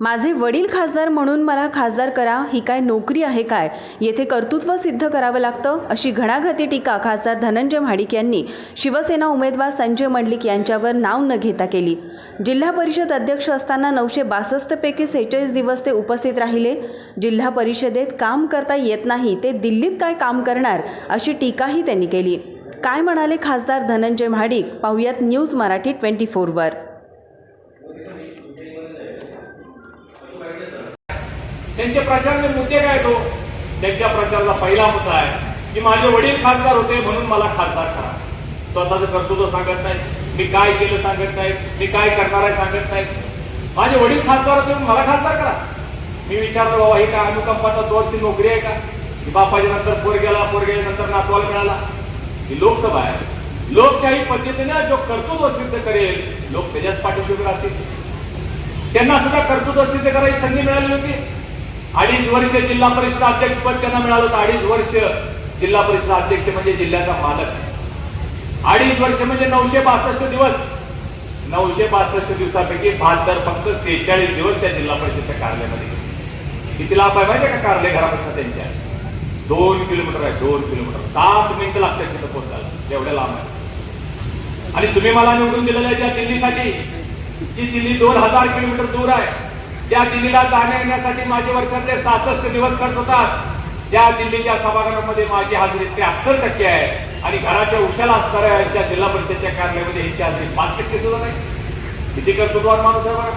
माझे वडील खासदार म्हणून मला खासदार करा ही काय नोकरी आहे काय? येथे कर्तृत्व सिद्ध करावं लागतं? अशी घणाघाती टीका खासदार धनंजय महाडिक यांनी शिवसेना उमेदवार संजय मंडलिक यांच्यावर नाव न घेता केली. जिल्हा परिषद अध्यक्ष असताना नऊशे बासष्टपैकी सेहेचाळीस दिवस ते उपस्थित राहिले. जिल्हा परिषदेत काम करता येत नाही ते दिल्लीत काय काम करणार? अशी टीकाही त्यांनी केली. काय म्हणाले खासदार धनंजय महाडिक? पाहुयात न्यूज मराठी ट्वेंटी फोरवर. त्यांचे प्रचारचे मुद्दे काय तो हो? त्यांच्या प्रचाराचा पहिला मुद्दा आहे की माझे वडील खासदार होते म्हणून मला खासदार करा. स्वतःचं कर्तृत्व सांगत नाही मी काय केलं सांगत नाही मी काय करणार आहे सांगत नाही माझे वडील खासदार होते म्हणून मला खासदार करा. मी विचारतो बाबा हे काय अनुकंपाचा ती नोकरी आहे का? बापाजी बापाच्या नंतर पोर गेला पोर गेल्यानंतर नातवाला मिळाला. ही लोकसभा आहे. लोकशाही पद्धतीने जो कर्तृत्व सिद्ध करेल लोक त्याच्याच पाठीशी राहतील. त्यांना सुद्धा कर्तृत्व सिद्ध करायची संधी मिळाली होती अडीच वर्ष जिल्हा परिषद अध्यक्ष पद त्यांना मिळालं होतं. अडीच वर्ष जिल्हा परिषद अध्यक्ष म्हणजे जिल्ह्याचा मालक. अडीच वर्ष म्हणजे नऊशे बासष्ट दिवस. नऊशे बासष्ट दिवसापैकी बहात्तर फक्त सेहेचाळीस दिवस त्या जिल्हा परिषदच्या कार्यालयामध्ये किती लाभ आहे माहिती का? कार्यालय घरापासून त्यांच्या. दोन किलोमीटर आहे दोन किलोमीटर. सात मिनिटं लागतात तिथं पोहोचायला. एवढ्या लांब आहे. आणि तुम्ही मला निवडून दिलेल्या ज्या दिल्लीसाठी. ती दिल्ली दोन हजार किलोमीटर दूर आहे. त्या दिल्लीला जाण्या येण्यासाठी माझे वर्षातले सहासष्ट दिवस खर्च होतात त्या दिल्लीच्या सभागृहामध्ये माझी हजेरी त्र्याहत्तर टक्के आहे. आणि घराच्या उशाला असणाऱ्या त्या जिल्हा परिषदेच्या कार्यालयामध्ये ह्याची हजेरी पाच टक्के सुद्धा नाही. किती कर्तृत्वान माणूस आहे बघा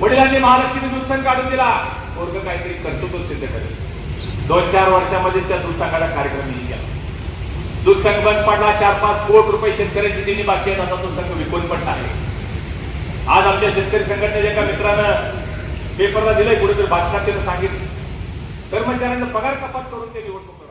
वडिलांनी महालक्ष्मी दूध काढून दिला. वर्ग काहीतरी कर्तृत्व सिद्ध करेल. दोन चार वर्षामध्ये त्या दूध कार्यक्रम येईल गेला दूध बंद पडला चार पाच कोट रुपये शेतकऱ्यांची दिली बाकी आहेत असा दूध विकून पडला आहे आज आमच्या शेतकरी संघटनेच्या एका मित्रानं पेपरला दिलंय कुठेतरी भाषणात त्यानं सांगितलं. कर्मचाऱ्यांना पगार कपात करून ते निवडणूक